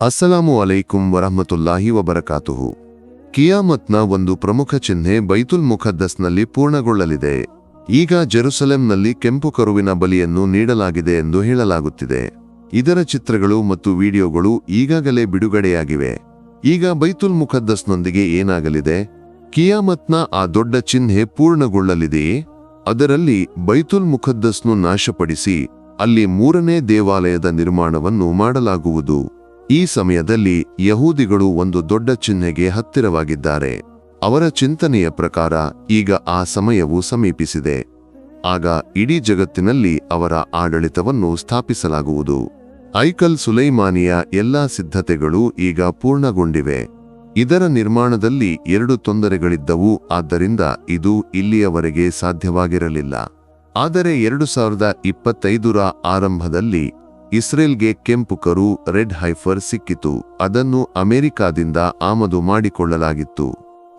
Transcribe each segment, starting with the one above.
ಅಸ್ಸಲಾಮು ಅಲೈಕುಂ ವರಹಮತುಲ್ಲಾಹಿ ವಬರಕಾತುಹು. ಕಿಯಾಮತ್ನ ಒಂದು ಪ್ರಮುಖ ಚಿಹ್ನೆ ಬೈತುಲ್ ಮುಖದ್ದಸ್ನಲ್ಲಿ ಪೂರ್ಣಗೊಳ್ಳಲಿದೆ. ಈಗ ಜೆರುಸಲೆಂನಲ್ಲಿ ಕೆಂಪು ಕರುವಿನ ಬಲಿಯನ್ನು ನೀಡಲಾಗಿದೆ ಎಂದು ಹೇಳಲಾಗುತ್ತಿದೆ. ಇದರ ಚಿತ್ರಗಳು ಮತ್ತು ವಿಡಿಯೋಗಳು ಈಗಾಗಲೇ ಬಿಡುಗಡೆಯಾಗಿವೆ. ಈಗ ಬೈತುಲ್ ಮುಖದ್ದಸ್ನೊಂದಿಗೆ ಏನಾಗಲಿದೆ? ಕಿಯಾಮತ್ನ ಆ ದೊಡ್ಡ ಚಿಹ್ನೆ ಪೂರ್ಣಗೊಳ್ಳಲಿದೆಯೇ? ಅದರಲ್ಲಿ ಬೈತುಲ್ ಮುಖದ್ದಸ್ನು ನಾಶಪಡಿಸಿ ಅಲ್ಲಿ ಮೂರನೇ ದೇವಾಲಯದ ನಿರ್ಮಾಣವನ್ನು ಮಾಡಲಾಗುವುದು. ಈ ಸಮಯದಲ್ಲಿ ಯಹೂದಿಗಳು ಒಂದು ದೊಡ್ಡ ಚಿಹ್ನೆಗೆ ಹತ್ತಿರವಾಗಿದ್ದಾರೆ. ಅವರ ಚಿಂತನೆಯ ಪ್ರಕಾರ ಈಗ ಆ ಸಮಯವು ಸಮೀಪಿಸಿದೆ. ಆಗ ಇಡೀ ಜಗತ್ತಿನಲ್ಲಿ ಅವರ ಆಡಳಿತವನ್ನು ಸ್ಥಾಪಿಸಲಾಗುವುದು. ಐಕಲ್ ಸುಲೈಮಾನಿಯ ಎಲ್ಲಾ ಸಿದ್ಧತೆಗಳು ಈಗ ಪೂರ್ಣಗೊಂಡಿವೆ. ಇದರ ನಿರ್ಮಾಣದಲ್ಲಿ ಎರಡು ತೊಂದರೆಗಳಿದ್ದವು, ಆದ್ದರಿಂದ ಇದು ಇಲ್ಲಿಯವರೆಗೆ ಸಾಧ್ಯವಾಗಿರಲಿಲ್ಲ. ಆದರೆ ಎರಡು ಸಾವಿರದ ಇಪ್ಪತ್ತೈದರ ಆರಂಭದಲ್ಲಿ ಇಸ್ರೇಲ್ಗೆ ಕೆಂಪು ಕರು, ರೆಡ್ ಹೈಫರ್ ಸಿಕ್ಕಿತು. ಅದನ್ನು ಅಮೆರಿಕಾದಿಂದ ಆಮದು ಮಾಡಿಕೊಳ್ಳಲಾಗಿತ್ತು.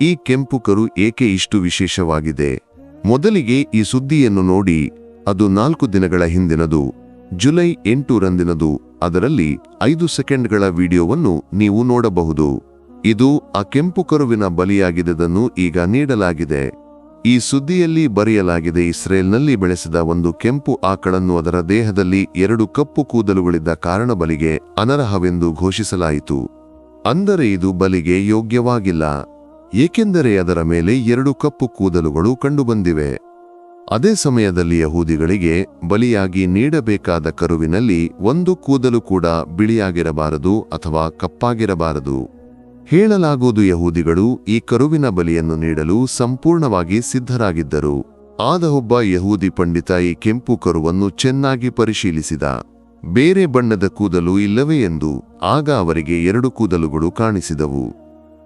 ಈ ಕೆಂಪು ಕರು ಏಕೆ ಇಷ್ಟು ವಿಶೇಷವಾಗಿದೆ? ಮೊದಲಿಗೆ ಈ ಸುದ್ದಿಯನ್ನು ನೋಡಿ, ಅದು ನಾಲ್ಕು ದಿನಗಳ ಹಿಂದಿನದು, ಜುಲೈ ಎಂಟು ರಂದಿನದು, ಅದರಲ್ಲಿ ಐದು ಸೆಕೆಂಡ್ಗಳ ವಿಡಿಯೋವನ್ನು ನೀವು ನೋಡಬಹುದು. ಇದು ಆ ಕೆಂಪು ಕರುವಿನ ಬಲಿಯಾಗಿದ್ದದನ್ನು ಈಗ ನೀಡಲಾಗಿದೆ. ಈ ಸುದ್ದಿಯಲ್ಲಿ ಬರೆಯಲಾಗಿದೆ, ಇಸ್ರೇಲ್ನಲ್ಲಿ ಬೆಳೆಸಿದ ಒಂದು ಕೆಂಪು ಆಕಳನ್ನು ಅದರ ದೇಹದಲ್ಲಿ ಎರಡು ಕಪ್ಪು ಕೂದಲುಗಳಿದ್ದ ಕಾರಣ ಬಲಿಗೆ ಅನರ್ಹವೆಂದು ಘೋಷಿಸಲಾಯಿತು. ಅಂದರೆ ಇದು ಬಲಿಗೆ ಯೋಗ್ಯವಾಗಿಲ್ಲ, ಏಕೆಂದರೆ ಅದರ ಮೇಲೆ ಎರಡು ಕಪ್ಪು ಕೂದಲುಗಳು ಕಂಡುಬಂದಿವೆ. ಅದೇ ಸಮಯದಲ್ಲಿ ಯಹೂದಿಗಳಿಗೆ ಬಲಿಯಾಗಿ ನೀಡಬೇಕಾದ ಕರುವಿನಲ್ಲಿ ಒಂದು ಕೂದಲು ಕೂಡ ಬಿಳಿಯಾಗಿರಬಾರದು ಅಥವಾ ಕಪ್ಪಾಗಿರಬಾರದು. ಹೇಳಲಾಗುವುದು ಯಹೂದಿಗಳು ಈ ಕರುವಿನ ಬಲಿಯನ್ನು ನೀಡಲು ಸಂಪೂರ್ಣವಾಗಿ ಸಿದ್ಧರಾಗಿದ್ದರು. ಆದ ಒಬ್ಬ ಯಹೂದಿ ಪಂಡಿತ ಈ ಕೆಂಪು ಕರುವನ್ನು ಚೆನ್ನಾಗಿ ಪರಿಶೀಲಿಸಿದ. ಬೇರೆ ಬಣ್ಣದ ಕೂದಲು ಇಲ್ಲವೇ ಎಂದು ಆಗ ಅವರಿಗೆ ಎರಡು ಕೂದಲುಗಳು ಕಾಣಿಸಿದವು.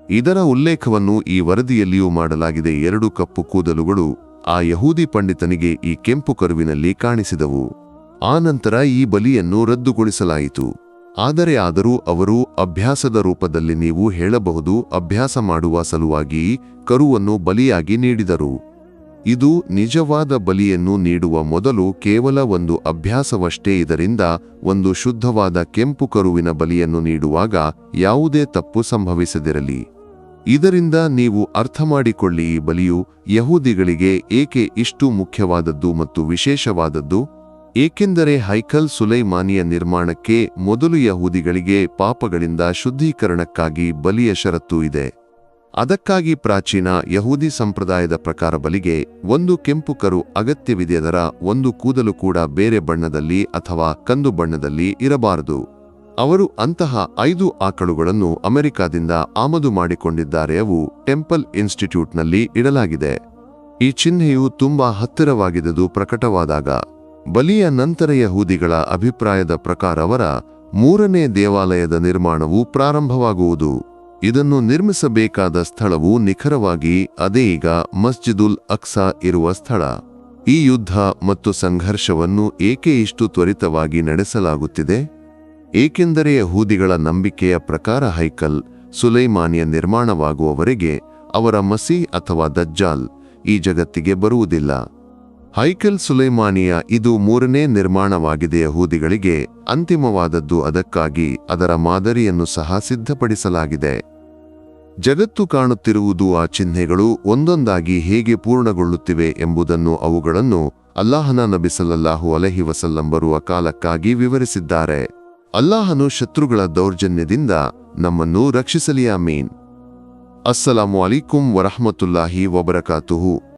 ಇದರ ಉಲ್ಲೇಖವನ್ನು ಈ ವರದಿಯಲ್ಲಿಯೂ ಮಾಡಲಾಗಿದೆ. ಎರಡು ಕಪ್ಪು ಕೂದಲುಗಳು ಆ ಯಹೂದಿ ಪಂಡಿತನಿಗೆ ಈ ಕೆಂಪು ಕರುವಿನಲ್ಲಿ ಕಾಣಿಸಿದವು. ಆನಂತರ ಈ ಬಲಿಯನ್ನು ರದ್ದುಗೊಳಿಸಲಾಯಿತು. ಆದರೆ ಆದರೂ ಅವರು ಅಭ್ಯಾಸದ ರೂಪದಲ್ಲಿ ನೀವು ಹೇಳಬಹುದು, ಅಭ್ಯಾಸ ಮಾಡುವ ಸಲುವಾಗಿ ಕರುವನ್ನು ಬಲಿಯಾಗಿ ನೀಡಿದರು. ಇದು ನಿಜವಾದ ಬಲಿಯನ್ನು ನೀಡುವ ಮೊದಲು ಕೇವಲ ಒಂದು ಅಭ್ಯಾಸವಷ್ಟೇ ಇದರಿಂದ ಒಂದು ಶುದ್ಧವಾದ ಕೆಂಪು ಕರುವಿನ ಬಲಿಯನ್ನು ನೀಡುವಾಗ ಯಾವುದೇ ತಪ್ಪು ಸಂಭವಿಸದಿರಲಿ. ಇದರಿಂದ ನೀವು ಅರ್ಥಮಾಡಿಕೊಳ್ಳಿ ಈ ಬಲಿಯು ಯಹೂದಿಗಳಿಗೆ ಏಕೆ ಇಷ್ಟು ಮುಖ್ಯವಾದದ್ದು ಮತ್ತು ವಿಶೇಷವಾದದ್ದು? ಏಕೆಂದರೆ ಹೈಕಲ್ ಸುಲೈಮಾನಿಯ ನಿರ್ಮಾಣಕ್ಕೆ ಮೊದಲು ಯಹೂದಿಗಳಿಗೆ ಪಾಪಗಳಿಂದ ಶುದ್ಧೀಕರಣಕ್ಕಾಗಿ ಬಲಿಯ ಷರತ್ತು ಇದೆ. ಅದಕ್ಕಾಗಿ ಪ್ರಾಚೀನ ಯಹೂದಿ ಸಂಪ್ರದಾಯದ ಪ್ರಕಾರ ಬಲಿಗೆ ಒಂದು ಕೆಂಪು ಕರು ಅಗತ್ಯವಿದೆಯದರ ಒಂದು ಕೂದಲು ಕೂಡ ಬೇರೆ ಬಣ್ಣದಲ್ಲಿ ಅಥವಾ ಕಂದು ಬಣ್ಣದಲ್ಲಿ ಇರಬಾರದು. ಅವರು ಅಂತಹ ಐದು ಆಕಳುಗಳನ್ನು ಅಮೆರಿಕಾದಿಂದ ಆಮದು ಮಾಡಿಕೊಂಡಿದ್ದಾರೆ. ಅವು ಟೆಂಪಲ್ ಇನ್ಸ್ಟಿಟ್ಯೂಟ್ನಲ್ಲಿ ಇಡಲಾಗಿದೆ. ಈ ಚಿಹ್ನೆಯು ತುಂಬಾ ಹತ್ತಿರವಾಗಿದ್ದುದು ಪ್ರಕಟವಾದಾಗ ಬಲಿಯ ನಂತರ ಯಹೂದಿಗಳ ಅಭಿಪ್ರಾಯದ ಪ್ರಕಾರ ಅವರ ಮೂರನೇ ದೇವಾಲಯದ ನಿರ್ಮಾಣವು ಪ್ರಾರಂಭವಾಗುವುದು. ಇದನ್ನು ನಿರ್ಮಿಸಬೇಕಾದ ಸ್ಥಳವು ನಿಖರವಾಗಿ ಅದೇ ಈಗ ಮಸ್ಜಿದುಲ್ ಅಕ್ಸಾ ಇರುವ ಸ್ಥಳ. ಈ ಯುದ್ಧ ಮತ್ತು ಸಂಘರ್ಷವನ್ನು ಏಕೆ ಇಷ್ಟು ತ್ವರಿತವಾಗಿ ನಡೆಸಲಾಗುತ್ತಿದೆ? ಏಕೆಂದರೆ ಯಹೂದಿಗಳ ನಂಬಿಕೆಯ ಪ್ರಕಾರ ಹೈಕಲ್ ಸುಲೈಮಾನಿಯ ನಿರ್ಮಾಣವಾಗುವವರೆಗೆ ಅವರ ಮಸಿ ಅಥವಾ ದಜ್ಜಾಲ್ ಈ ಜಗತ್ತಿಗೆ ಬರುವುದಿಲ್ಲ. ಹೈಕಲ್ ಸುಲೈಮಾನಿಯ ಇದು ಮೂರನೇ ನಿರ್ಮಾಣವಾಗಿದೆ. ಯಹೂದಿಗಳಿಗೆ ಅಂತಿಮವಾದದ್ದು ಅದಕ್ಕಾಗಿ ಅದರ ಮಾದರಿಯನ್ನು ಸಹ ಸಿದ್ಧಪಡಿಸಲಾಗಿದೆ. ಜಗತ್ತು ಕಾಣುತ್ತಿರುವುದು ಆ ಚಿಹ್ನೆಗಳು ಒಂದೊಂದಾಗಿ ಹೇಗೆ ಪೂರ್ಣಗೊಳ್ಳುತ್ತಿವೆ ಎಂಬುದನ್ನು ಅವುಗಳನ್ನು ಅಲ್ಲಾಹನ ನಬಿಸಲಲ್ಲಾಹು ಅಲಹಿ ವಸಲ್ಲಂ ಬರುವ ಕಾಲಕ್ಕಾಗಿ ವಿವರಿಸಿದ್ದಾರೆ. ಅಲ್ಲಾಹನು ಶತ್ರುಗಳ ದೌರ್ಜನ್ಯದಿಂದ ನಮ್ಮನ್ನು ರಕ್ಷಿಸಲಿ ಮೀನ್ ಅಸ್ಸಲಾಮು ಅಲಿಕುಂ ವರಹಮತುಲ್ಲಾಹಿ ವಬರಕಾತುಹು.